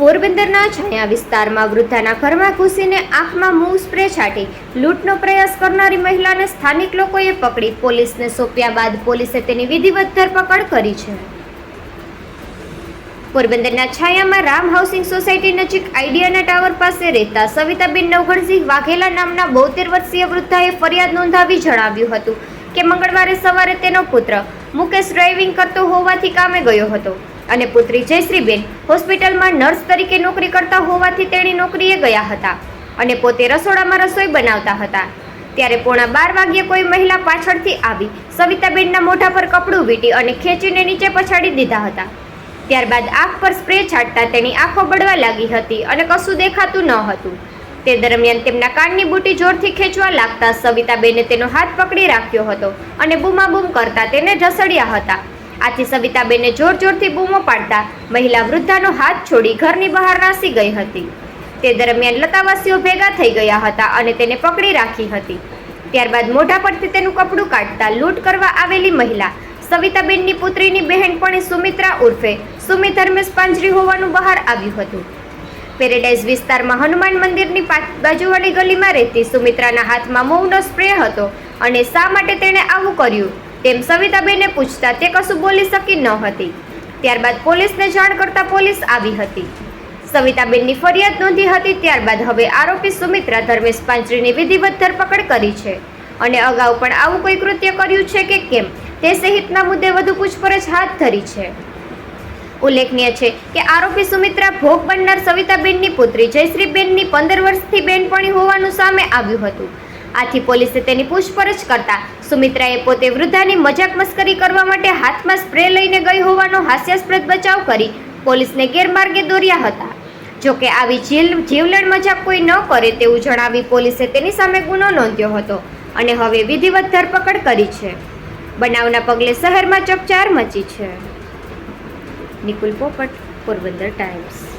પોરબંદરના છાયા વિસ્તારમાં વૃદ્ધાના ઘરમાં ઘૂસીને આંખમાં મૂવ સ્પ્રે છાંટી લૂંટનો પ્રયાસ કરનારી મહિલાને સ્થાનિક લોકોએ પકડી પોલીસને સોંપ્યા બાદ પોલીસે તેની વિધિવત ધરપકડ કરી છે. પોરબંદરના છાયામાં રામ હાઉસિંગ સોસાયટી નજીક આઈડિયાના ટાવર પાસે રહેતા સવિતાબેન નવઘણસિંહ વાઘેલા નામના બોતેર વર્ષીય વૃદ્ધાએ ફરિયાદ નોંધાવી જણાવ્યું હતું કે મંગળવારે સવારે તેનો પુત્ર મુકેશ ડ્રાઇવિંગ કરતો હોવાથી કામે ગયો હતો. અને પુત્રી જયશ્રીબેન હોસ્પિટલમાં નર્સ તરીકે નોકરી કરતા હોવાથી તેણી નોકરીએ ગયા હતા અને પોતે રસોડામાં રસોઈ બનાવતા હતા. ત્યારે પોણા બાર વાગ્યે કોઈ મહિલા પાછળથી આવી સવિતાબેનના મોઢા પર કપડું વીટી અને ખેંચીને નીચે પછાડી દીધા હતા. ત્યારબાદ આંખ પર સ્પ્રે છાંટતા તેની આંખો બળવા લાગી હતી અને કશું દેખાતું ન હતું. તે દરમિયાન તેમના કાનની બુટી જોરથી ખેંચવા લાગતા સવિતાબેને તેનો હાથ પકડી રાખ્યો હતો અને બૂમાબૂમ કરતા તેને ઢસડ્યા હતા. આથી સવિતાબેને જોર જોરથી બૂમો પાડતા મહિલા વૃદ્ધાનો હાથ છોડી ઘરની બહાર નાસી ગઈ હતી. તે દરમિયાન લતાવાસીઓ ભેગા થઈ ગયા હતા અને તેને પકડી રાખી હતી. ત્યારબાદ મોઢા પરથી તેનું કપડું કાઢતા લૂંટ કરવા આવેલી મહિલા સવિતાબેનની પુત્રીની બહેનપણી સુમિત્રા ઉર્ફે સુમિત ધર્મેશ પાંજરી હોવાનું બહાર આવ્યું હતું. પેરેડાઇઝ વિસ્તારમાં હનુમાન મંદિરની બાજુવાળી ગલીમાં રહેતી સુમિત્રાના હાથમાં મૂવનો સ્પ્રે હતો અને શા માટે તેણે આવું કર્યું? તેમ સવિતાબેને પૂછતા તે કશું બોલી શકી ન હતી. ત્યારબાદ પોલીસને જાણ કરતા પોલીસ આવી હતી. સવિતાબેનની ફરિયાદ નોંધી હતી, ત્યારબાદ હવે આરોપી સુમિત્રા ધર્મેશ પાંચરીની વિધિવત ધરપકડ કરી છે. અને અગાઉ પણ આવું કોઈ કૃત્ય કર્યું છે કે કેમ, તે સહિતના મુદ્દે વધુ પૂછપરછ હાથ ધરી છે. ઉલ્લેખનીય છે કે આરોપી સુમિત્રા ભોગ બનનાર સવિતાબેનની પુત્રી જયશ્રીબેનની પંદર વર્ષથી બેનપણી હોવાનું સામે આવ્યું હતું. આથી પોલીસે તેની પૂછપરછ કરતા સુમિત્રાએ પોતે વૃદ્ધાની મજાક મસ્કરી કરવા માટે હાથમાં સ્પ્રે લઈને ગઈ હોવાનો હાસ્યાસ્પદ બચાવ કરી પોલીસને ગેરમાર્ગે દોર્યા હતા. જોકે આવી જીલ જીવલેણ મજાક કોઈ ન કરે તેવું જણાવી પોલીસે તેની સામે ગુનો નોંધ્યો હતો અને હવે વિધિવત ધરપકડ કરી છે. બનાવના પગલે શહેરમાં ચકચાર મચી છે. નિકુલ પોપટ, પોરબંદર ટાઈમ્સ.